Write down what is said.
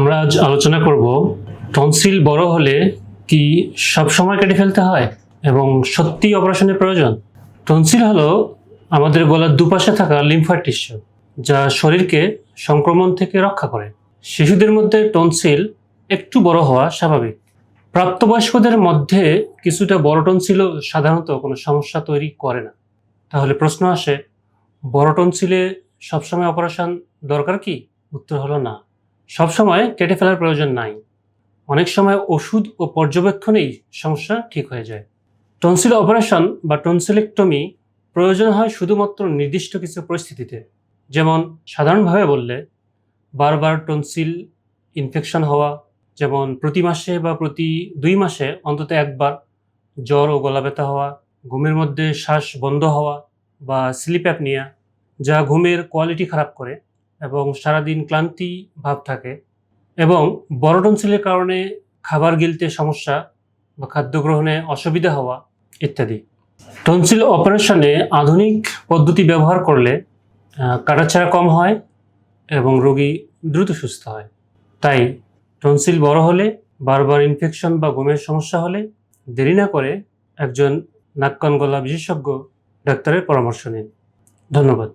আমরা আজ আলোচনা করব টনসিল বড় হলে কি সব সময় কেটে ফেলতে হয় এবং সত্যি অপারেশনের প্রয়োজন? টনসিল হলো আমাদের গলার দুপাশে থাকা লিম্ফার টিস্যু, যা শরীরকে সংক্রমণ থেকে রক্ষা করে। শিশুদের মধ্যে টনসিল একটু বড় হওয়া স্বাভাবিক। প্রাপ্তবয়স্কদের মধ্যে কিছুটা বড় টনসিলও সাধারণত কোনো সমস্যা তৈরি করে না। তাহলে প্রশ্ন আসে, বড় টনসিলে সবসময় অপারেশন দরকার কি? উত্তর হলো না। সবসময় কেটে ফেলার প্রয়োজন নাই। অনেক সময় ওষুধ ও পর্যবেক্ষণেই সমস্যা ঠিক হয়ে যায়। টনসিল অপারেশন বা টনসিলেক্টমি প্রয়োজন হয় শুধুমাত্র নির্দিষ্ট কিছু পরিস্থিতিতে। যেমন সাধারণভাবে বললে, বারবার টনসিল ইনফেকশন হওয়া, যেমন প্রতি মাসে বা প্রতি দুই মাসে অন্তত একবার জ্বর ও গলা ব্যথা হওয়া, ঘুমের মধ্যে শ্বাস বন্ধ হওয়া বা স্লিপ অ্যাপনিয়া, যা ঘুমের কোয়ালিটি খারাপ করে। এবং সারাদিন ক্লান্তি ভাব থাকে এবং বড় টনসিলের কারণে খাবার গিলতে সমস্যা বা খাদ্য গ্রহণে অসুবিধা হওয়া ইত্যাদি। টনসিল অপারেশনে আধুনিক পদ্ধতি ব্যবহার করলে কাটাছাড়া কম হয় এবং রোগী দ্রুত সুস্থ হয়। তাই টনসিল বড় হলে, বারবার ইনফেকশন বা গমের সমস্যা হলে দেরি না করে একজন নাক কান গলা বিশেষজ্ঞ ডাক্তারের পরামর্শ নিন। ধন্যবাদ।